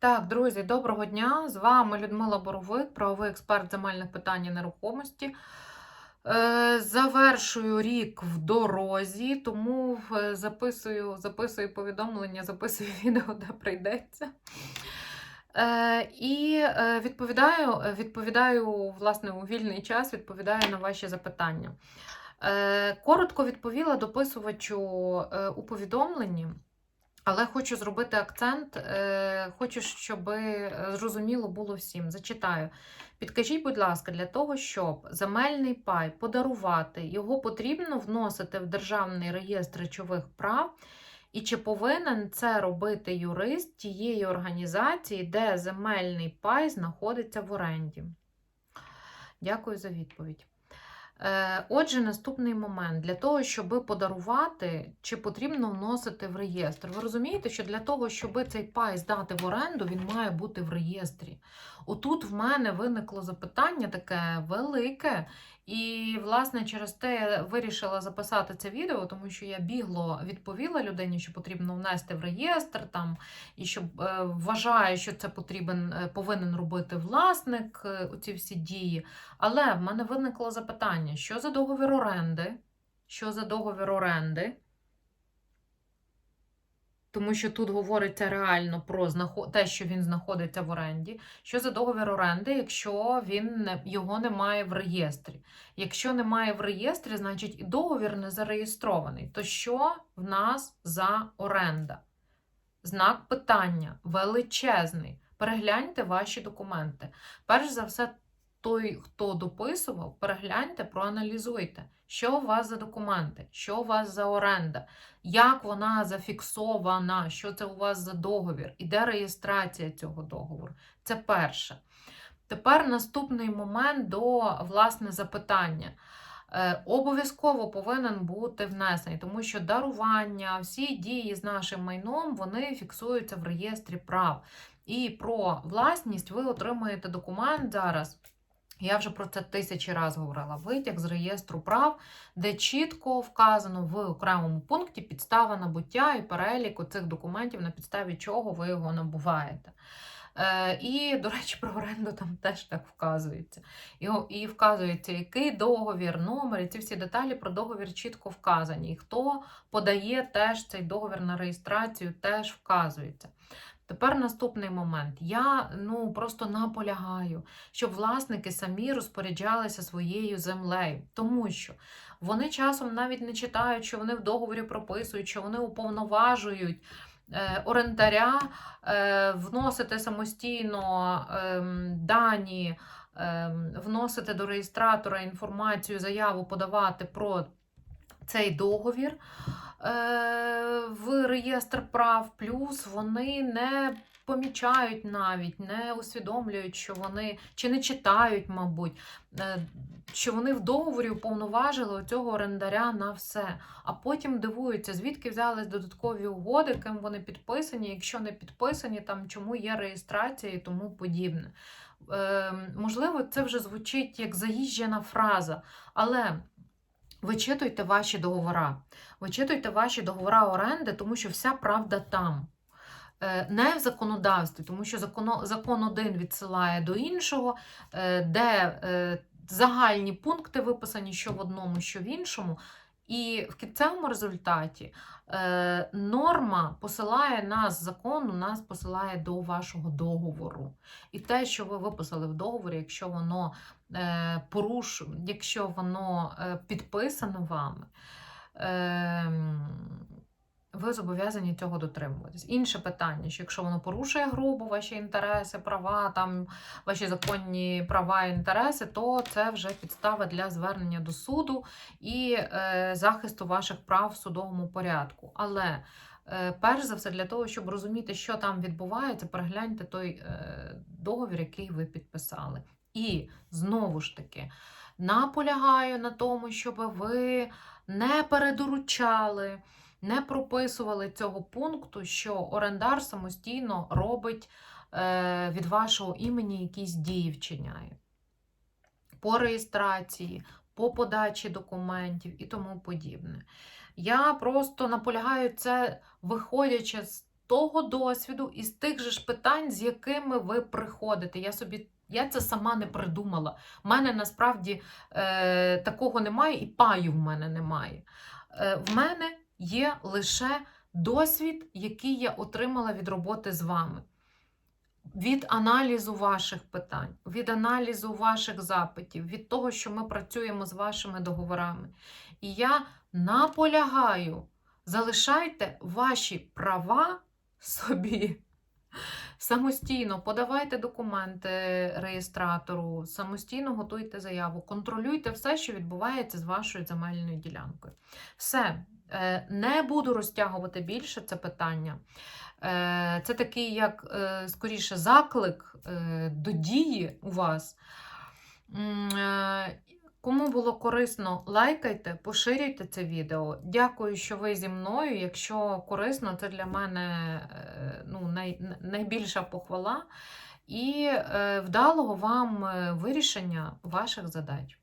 Так, друзі, доброго дня! З вами Людмила Боровик, правовий експерт земельних питань і нерухомості. Е, Завершую рік в дорозі, тому е, записую, записую повідомлення, записую відео, де прийдеться. Е, І відповідаю, відповідаю, власне, у вільний час відповідаю на ваші запитання. Коротко відповіла дописувачу у повідомленні. Але хочу зробити акцент, е, хочу, щоб е, зрозуміло було всім. Зачитаю. Підкажіть, будь ласка, для того, щоб земельний пай подарувати, його потрібно вносити в Державний реєстр речових прав. І чи повинен це робити юрист тієї організації, де земельний пай знаходиться в оренді? Дякую за відповідь. Е, Отже, наступний момент. Для того, щоб подарувати, чи потрібно вносити в реєстр. Ви розумієте, що для того, щоб цей пай здати в оренду, він має бути в реєстрі. Отут в мене виникло запитання таке велике. І, власне, через те я вирішила записати це відео, тому що я бігло відповіла людині, що потрібно внести в реєстр, там, і що е, вважаю, що це потрібен, е, повинен робити власник, е, оці всі дії. Але в мене виникло запитання: що за договір оренди? Що за договір оренди? Тому що тут говориться реально про те, що він знаходиться в оренді. Що за договір оренди, якщо він його немає в реєстрі? Якщо немає в реєстрі, значить і договір не зареєстрований. То що в нас за оренда? Знак питання величезний. Перегляньте ваші документи. Перш за все, той, хто дописував, перегляньте, проаналізуйте, що у вас за документи, що у вас за оренда, як вона зафіксована, що це у вас за договір, і де реєстрація цього договору. Це перше. Тепер наступний момент до власне запитання. Е, Обов'язково повинен бути внесений, тому що дарування, всі дії з нашим майном вони фіксуються в реєстрі прав. І про власність ви отримуєте документ зараз. Я вже про це тисячі разів говорила. Витяг з реєстру прав, де чітко вказано в окремому пункті підстава набуття і перелік цих документів, на підставі чого ви його набуваєте. Е, І, до речі, про оренду там теж так вказується. І, і вказується, який договір, номер, і ці всі деталі про договір чітко вказані. І хто подає теж цей договір на реєстрацію, теж вказується. Тепер наступний момент. Я ну просто наполягаю, щоб власники самі розпоряджалися своєю землею, тому що вони часом навіть не читають, що вони в договорі прописують, що вони уповноважують е, орендаря е, вносити самостійно ем, дані, ем, вносити до реєстратора інформацію, заяву подавати про цей договір в реєстр прав, плюс вони не помічають навіть, не усвідомлюють, що вони чи не читають, мабуть, е, що вони в договорі уповноважили цього орендаря на все. А потім дивуються, звідки взялись додаткові угоди, ким вони підписані, якщо не підписані, там чому є реєстрація і тому подібне. Е, можливо, це вже звучить як заїжджена фраза, але вичитуйте ваші договори. Вичитуйте ваші договори оренди, тому що вся правда там. Е, Не в законодавстві, тому що закон, один відсилає до іншого, е, де е, загальні пункти виписані що в одному, що в іншому. І в кінцевому результаті е, норма посилає нас, закон у нас посилає до вашого договору. І те, що ви виписали в договорі, якщо воно е, поруш, якщо воно е, підписано вами, е, ви зобов'язані цього дотримуватись. Інше питання, що якщо воно порушує грубо ваші інтереси, права, там ваші законні права і інтереси, то це вже підстава для звернення до суду і е, захисту ваших прав в судовому порядку. Але е, перш за все, для того, щоб розуміти, що там відбувається, перегляньте той е, договір, який ви підписали. І знову ж таки наполягаю на тому, щоб ви не передоручали, не прописували цього пункту, що орендар самостійно робить е, від вашого імені якісь дії вчиняє по реєстрації, по подачі документів і тому подібне. Я просто наполягаю це, виходячи з того досвіду і з тих же ж питань, з якими ви приходите. Я собі я це сама не придумала. У мене насправді е, такого немає, і паю в мене немає. Е, в мене є лише досвід, який я отримала від роботи з вами. Від аналізу ваших питань, від аналізу ваших запитів, від того, що ми працюємо з вашими договорами. І я наполягаю, залишайте ваші права собі. Самостійно подавайте документи реєстратору, самостійно готуйте заяву, контролюйте все, що відбувається з вашою земельною ділянкою. Все, не буду розтягувати більше це питання. Е, Це такий, як е, скоріше, заклик е, до дії у вас. Е, Кому було корисно, лайкайте, поширюйте це відео. Дякую, що ви зі мною. Якщо корисно, це для мене е, ну, най, найбільша похвала і е, вдалого вам е, вирішення ваших задач.